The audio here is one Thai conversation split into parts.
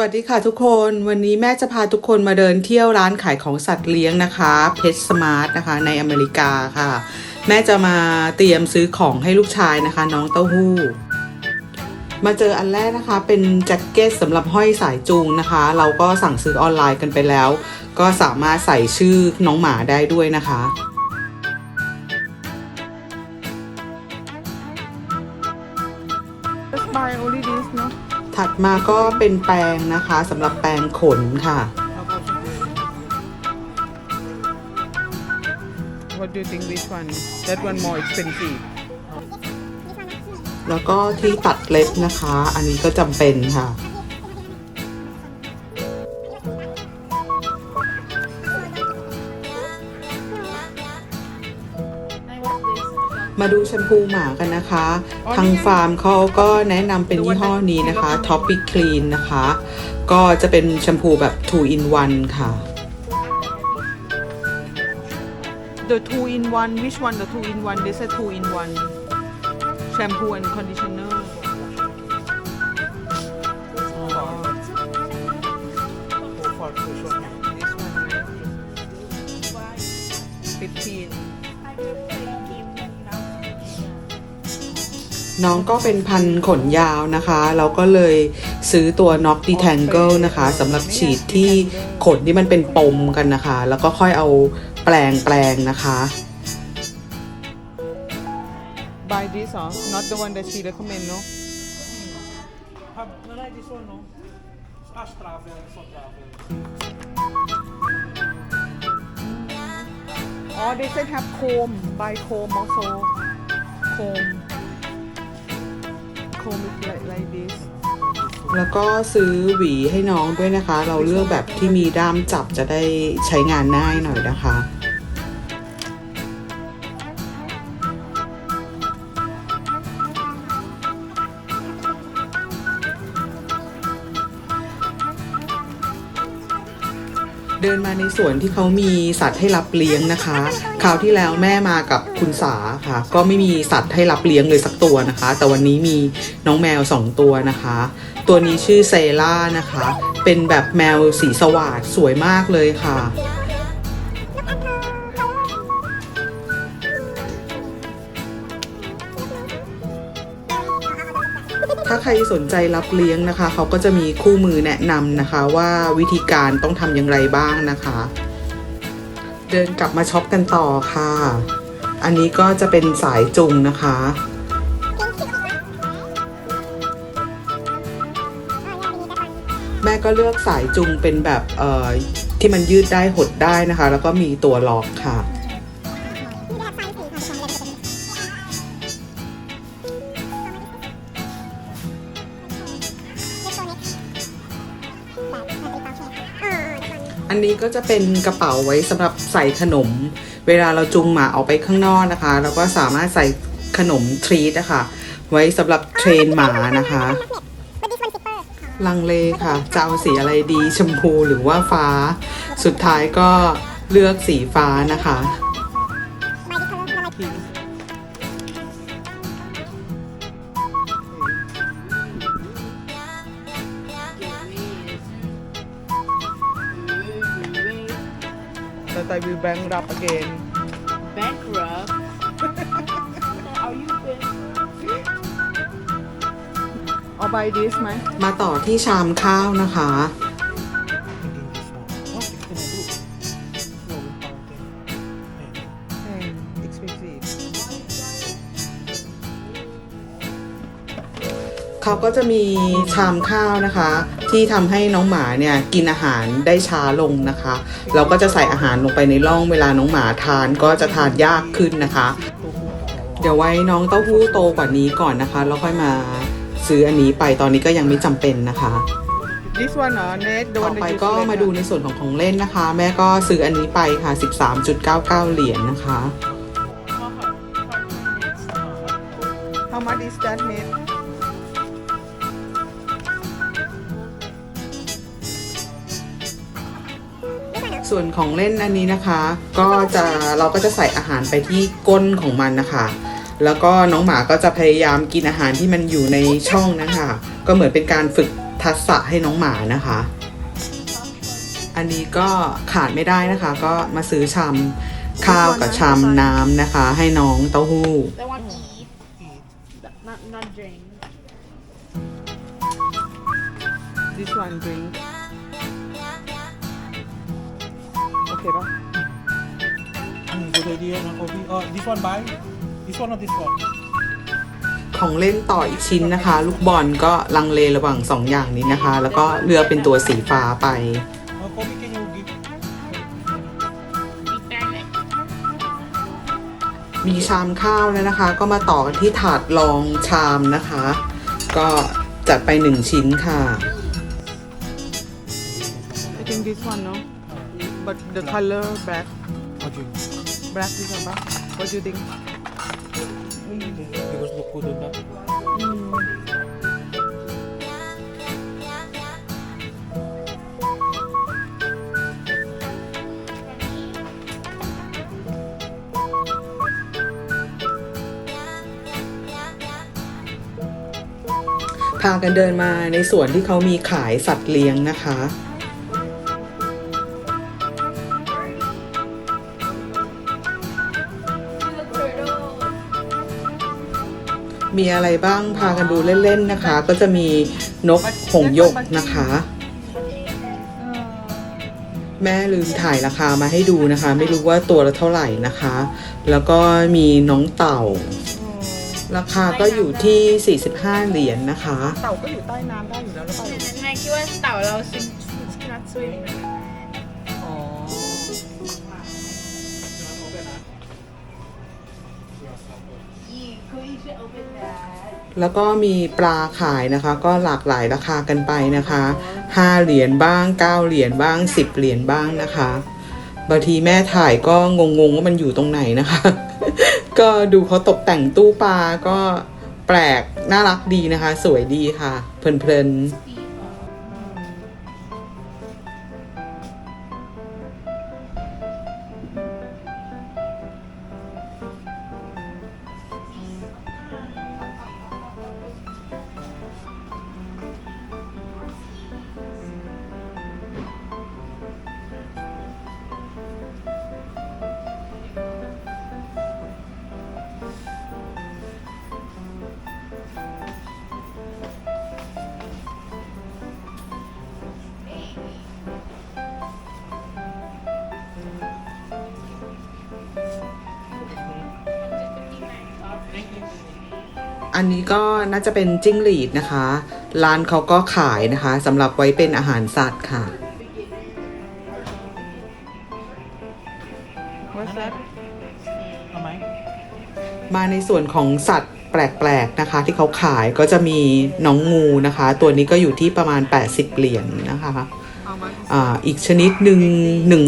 วัสดีค่ะทุกคนวันนี้แม่จะพาทุกคนมาเดินเที่ยวร้านขายของสัตว์เลี้ยงนะคะเพ t สมาร์ทนะคะในอเมริกาค่ะ แม่จะมาเตรียมซื้อของให้ลูกชายนะคะ น้องเต้าหู้ มาเจออันแรกนะคะ เป็นแจ็คเก็ตสำหรับห้อยสายจูงนะคะ เราก็สั่งซื้อออนไลน์กันไปแล้ว ก็สามารถใส่ชื่อน้องหมาได้ด้วยนะคะ มาก็เป็นแปรงนะคะสำหรับแปรงขนค่ะ What do you think this one? That one more expensive. แล้วก็ที่ตัดเล็บนะคะ อันนี้ก็จำเป็นค่ะ มาดูแชมพูหมากันนะคะ ทางฟาร์มเขาก็แนะนำเป็นยี่ห้อนี้นะคะ Topic Clean นะคะ ก็จะเป็นแชมพูแบบ 2 in 1 ค่ะ The two in one, which one? The two in one? They said two in one. Shampoo and conditioner. น้องก็เป็นพันธุ์ขนยาวนะคะ เราก็เลยซื้อตัว Knock Detangle นะคะสำหรับฉีดที่ขนที่มันเป็นปมกันนะคะ แล้วก็ค่อยเอาแปลงแปลงนะคะ Buy this, huh? Not the one that she recommend, no? Ah, No, no, this one no. Ash travel, so travel. Oh, they said have comb. Buy comb also. Comb. Comb like like this. แล้วก็ซื้อหวีให้น้องด้วยนะคะ เราเลือกแบบที่มีด้ามจับจะได้ใช้งานง่ายหน่อยนะคะ ดินมาในสวนที่เขามีสัตว์ให้รับเลี้ยงนะคะ คราวที่แล้วแม่มากับคุณสาค่ะ ก็ไม่มีสัตว์ให้รับเลี้ยงเลยสักตัวนะคะ แต่วันนี้มีน้องแมวสองตัวนะคะ ตัวนี้ชื่อเซล่านะคะ เป็นแบบแมวสีสว่างสวยมากเลยค่ะ รสนใจรับเลี้ยงนะคะ เขาก็จะมีคู่มือแนะนำนะคะ ว่าวิธีการต้องทำอย่างไรบ้างนะคะ เดินกลับมาช็อปกันต่อค่ะ อันนี้ก็จะเป็นสายจุงนะคะแม่ก็เลือกสายจุงเป็นแบบที่มันยืดได้หดได้นะคะ แล้วก็มีตัวล็อกค่ะ อันนี้ก็จะเป็นกระเป๋าไว้สำหรับใส่ขนม เวลาเราจุงหมาออกไปข้างนอกนะคะ เราก็สามารถใส่ขนมทรีตนะคะ ไว้สำหรับเทรนหมานะคะ ลังเลค่ะจะเอาสีอะไรดีชมพูหรือว่าฟ้า สุดท้ายก็เลือกสีฟ้านะคะ That I will bang up again. bankrupt. Are you been? I'll buy this ไหม มาต่อที่ชามข้าวนะคะ เขาก็จะมีชามข้าวนะคะ ที่ทำให้น้องหมาเนี่ยกินอาหารได้ช้าลงนะคะ เราก็จะใส่อาหารลงไปในร่องเวลาน้องหมาทานก็จะทานยากขึ้นนะคะ เดี๋ยวไว้น้องเต้าหู้โตกว่านี้ก่อนนะคะแล้วค่อยมาซื้ออันนี้ไปตอนนี้ก็ยังไม่จำเป็นนะคะ This one เหรอ Nate the ต่อ one ไป that you ก็ select มาดูในส่วนของของเล่นนะคะ แม่ก็ซื้ออันนี้ไปค่ะ 13.99 เหรียญนะคะ How much is that Nate ส่วนของเล่นอันนี้นะคะ ก็จะเราก็จะใส่อาหารไปที่ก้นของมันนะคะ แล้วก็น้องหมาก็จะพยายามกินอาหารที่มันอยู่ในช่องนะคะ ก็เหมือนเป็นการฝึกทัทัสสะให้น้องหมานะคะ อันนี้ก็ขาดไม่ได้นะคะ ก็มาซื้อชามข้าวกับชามน้ำนะคะ ให้น้องเต้าหู้ They want to eat, not not drink. this one drink เคปะ Hmm, good idea, no? Coffee. Oh, this one buy? This one or this one? ของเล่นต่ออีกชิ้นนะคะ ลูกบอลก็ลังเลระหว่างสองอย่างนี้นะคะ แล้วก็เลือกเป็นตัวสีฟ้าไป Uh, coffee can you give? Return it. มีชามข้าวแล้วนะคะ ก็มาต่อกันที่ถาดรองชามนะคะ ก็จัดไปหนึ่งชิ้นค่ะ I think this one no but the color black What do you black this one ปะ what do you think Because look good on that. พากันเดินมาในส่วนที่เขามีขายสัตว์เลี้ยงนะคะ มีอะไรบ้างพากันดูเล่นๆนะคะ ก็จะมีนกหงส์หยกนะคะ แม่ลืมถ่ายราคามาให้ดูนะคะ ไม่รู้ว่าตัวละเท่าไหร่นะคะ แล้วก็มีน้องเต่า ราคาก็อยู่ที่ 45 เหรียญนะคะ เต่าก็อยู่ใต้น้ำได้อยู่แล้วหรือเปล่า แม่คิดว่าเต่าเราซิมนัดสวิ แล้วก็มีปลาขายนะคะ ก็หลากหลายราคากันไปนะคะ5เหรียญบ้าง 9 เหรียญบ้าง 10 เหรียญบ้างนะคะบางทีแม่ถ่ายก็งงๆว่ามันอยู่ตรงไหนนะคะ ก็ดูเขาตกแต่งตู้ปลาก็แปลกน่ารักดีนะคะ สวยดีค่ะ เพลินๆ อันนี้ก็น่าจะเป็นจิ้งหรีดนะคะ ร้านเขาก็ขายนะคะสำหรับไว้เป็นอาหารสัตว์ค่ะ what's that เอาไหมมาในส่วนของสัตว์แปลกๆนะคะ ที่เขาขายก็จะมีน้องงูนะคะ ตัวนี้ก็อยู่ที่ประมาณ 80 เหรียญนะคะ how much อ่าอีกชนิดหนึ่ง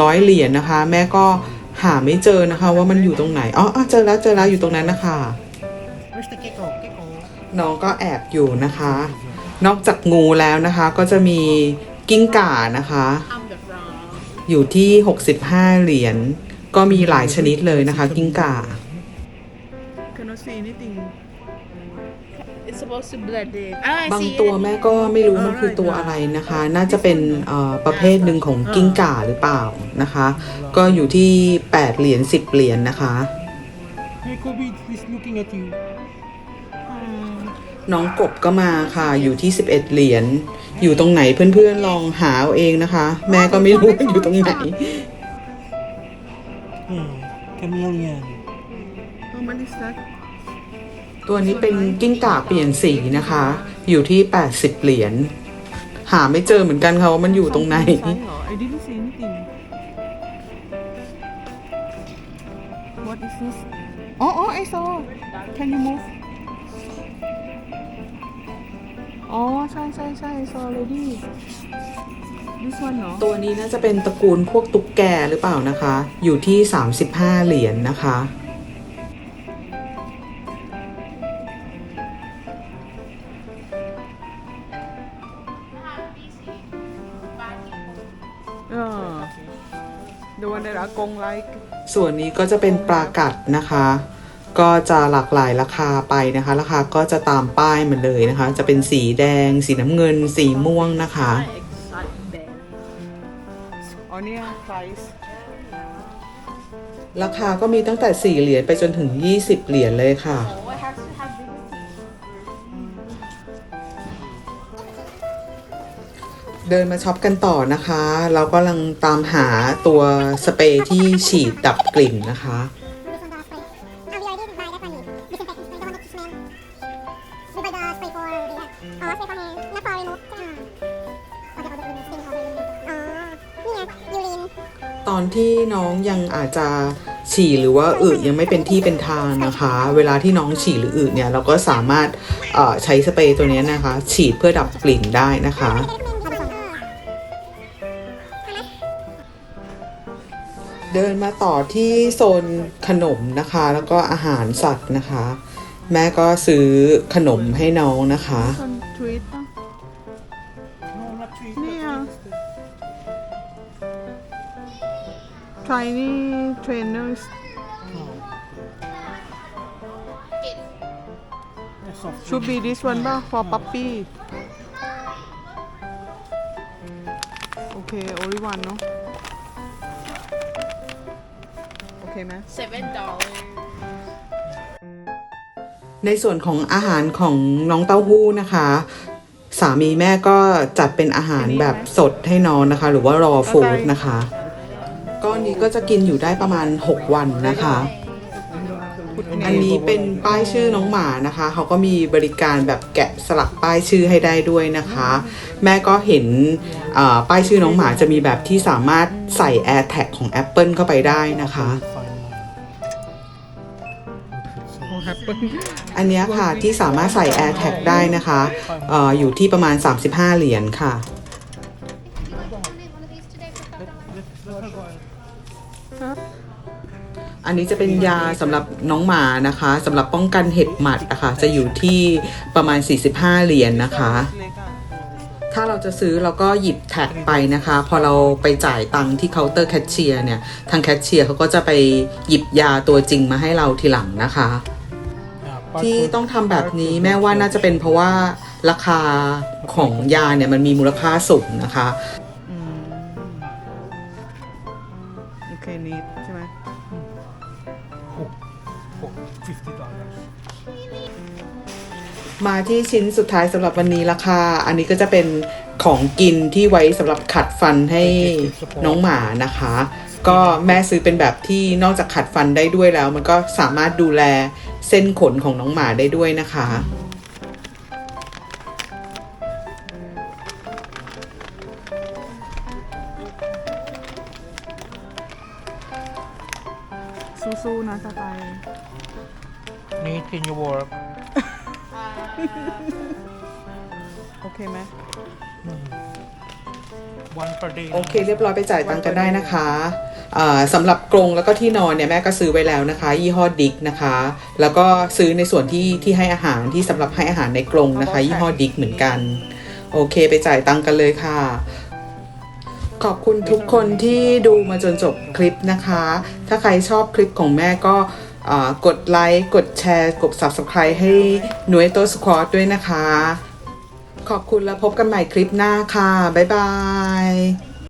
100เหรียญนะคะ แม่ก็หาไม่เจอนะคะ ว่ามันอยู่ตรงไหนอ๋ออ๋อเจอแล้วเจอแล้วอยู่ตรงนั้นนะคะ Where's the gecko? Gecko. น้องก็แอบอยู่นะคะ นอกจากงูแล้วนะคะก็จะมีกิ้งก่านะคะ I'm the wrong อยู่ที่ 65 เหรียญก็มีหลายชนิดเลยนะคะ กิ้งก่า cannot see anything it's supposed to blend in ah I บาง see ตัว it. แม่ก็ไม่รู้มันคือตัวอะไรนะคะ น่าจะเป็นเอ่อประเภทหนึ่งของกิ้งก่าหรือเปล่านะคะ ก็อยู่ที่ 8 เหรียญ10 เหรียญนะคะ Hey, Kobe, he's looking at you. น้องกบก็มาค่ะ อยู่ที่ 11 เหรียญ อยู่ตรงไหนเพื่อนๆลองหาเอาเองนะคะ แม่ก็ไม่รู้ว่าอยู่ตรงไหน Hmm. Chameleon. how much is that ตัวนี้เป็นกิ้งก่าเปลี่ยนสีนะคะ อยู่ที่ 80 เหรียญ หาไม่เจอเหมือนกันค่ะว่ามันอยู่ตรงไหนใช่เหรอ I didn't see anything what is this อ๋ออ๋อ I saw can you move อ๋อ ใช่ใช่ใช่ I saw already this one เนาะตัวนี้น่าจะเป็นตระกูลพวกตุ๊กแกหรือเปล่านะคะ อยู่ที่ 35 เหรียญนะคะ เออ the one that อากง like ส่วนนี้ก็จะเป็นปลากัดนะคะ ก็จะหลากหลายราคาไปนะคะ ราคาก็จะตามป้ายมันเลยนะคะ จะเป็นสีแดง สีน้ำเงิน สีม่วงนะคะ ราคาก็มีตั้งแต่ 4 เหรียญไปจนถึง 20 เหรียญเลยค่ะ เดินมาช็อปกันต่อนะคะ เรากำลังตามหาตัวสเปรย์ที่ฉีดดับกลิ่นนะคะ ที่น้องยังอาจจะฉี่หรือว่าอึยังไม่เป็นที่เป็นทางนะคะ เวลาที่น้องฉี่หรืออึเนี่ยเราก็สามารถใช้สเปรย์ตัวนี้นะคะ ฉีดเพื่อดับกลิ่นได้นะคะเดินมาต่อที่โซนขนมนะคะ แล้วก็อาหารสัตว์นะคะ แม่ก็ซื้อขนมให้น้องนะคะ tiny trainers Yeah, soft should be this one ป่ะ for puppy โอเค only one เนอะโอเคไหม Seven dollars. ในส่วนของอาหารของน้องเต้าหู้นะคะ สามีแม่ก็จัดเป็นอาหารแบบสดให้น้องนะคะ หรือว่ารอฟู้ดนะคะ ก้อนนี้ก็จะกินอยู่ได้ประมาณ 6 วันนะคะ อันนี้เป็นป้ายชื่อน้องหมานะคะ เขาก็มีบริการแบบแกะสลักป้ายชื่อให้ได้ด้วยนะคะ แม่ก็เห็นเอ่อป้ายชื่อน้องหมาจะมีแบบที่สามารถใส่ AirTag ของ Apple เข้าไปได้นะคะ Fine line. โอ้แฮปปี้อันเนี้ยค่ะที่สามารถใส่ AirTag ได้นะคะเอออยู่ที่ประมาณ 35 เหรียญค่ะ อันนี้จะเป็นยาสำหรับน้องหมานะคะสำหรับป้องกันเห็บหมัดนะคะจะอยู่ที่ประมาณ 45 เหรียญนะคะเล็กอะถ้าเราจะซื้อเราก็หยิบแท็กไปนะคะ พอเราไปจ่ายตังค์ที่เคาน์เตอร์แคชเชียร์เนี่ย ทางแคชเชียร์เขาก็จะไปหยิบยาตัวจริงมาให้เราทีหลังนะคะ Yeah, ที่ barcode- ต้องทำแบบนี้แม่ว่าน่าจะเป็นเพราะว่าราคาของยาเนี่ยมันมีมูลค่าสูงนะคะ มาที่ชิ้นสุดท้ายสำหรับวันนี้ละค่ะ อันนี้ก็จะเป็นของกินที่ไว้สำหรับขัดฟันให้น้องหมานะคะ ก็แม่ซื้อเป็นแบบที่นอกจากขัดฟันได้ด้วยแล้ว มันก็สามารถดูแลเส้นขนของน้องหมาได้ด้วยนะคะ Need in your work. โอเคไหม One per day. โอเคเรียบร้อยไปจ่ายตังค์กันได้นะคะอ่าสำหรับกรงแล้วก็ที่นอนเนี่ยแม่ก็ซื้อไว้แล้วนะคะ ยี่ห้อดิกนะคะ แล้วก็ซื้อในส่วนที่ที่ให้อาหารที่สำหรับให้อาหารในกรงนะคะ ยี่ห้อดิกเหมือนกัน โอเคไปจ่ายตังค์กันเลยค่ะ ขอบคุณทุกคนที่ดูมาจนจบคลิปนะคะ ถ้าใครชอบคลิปของแม่ก็อ่า กดไลค์ กดแชร์ กด Subscribe ให้หน่วยโตสควอตด้วยนะคะ ขอบคุณแล้วพบกันใหม่คลิปหน้าค่ะ บ๊ายบาย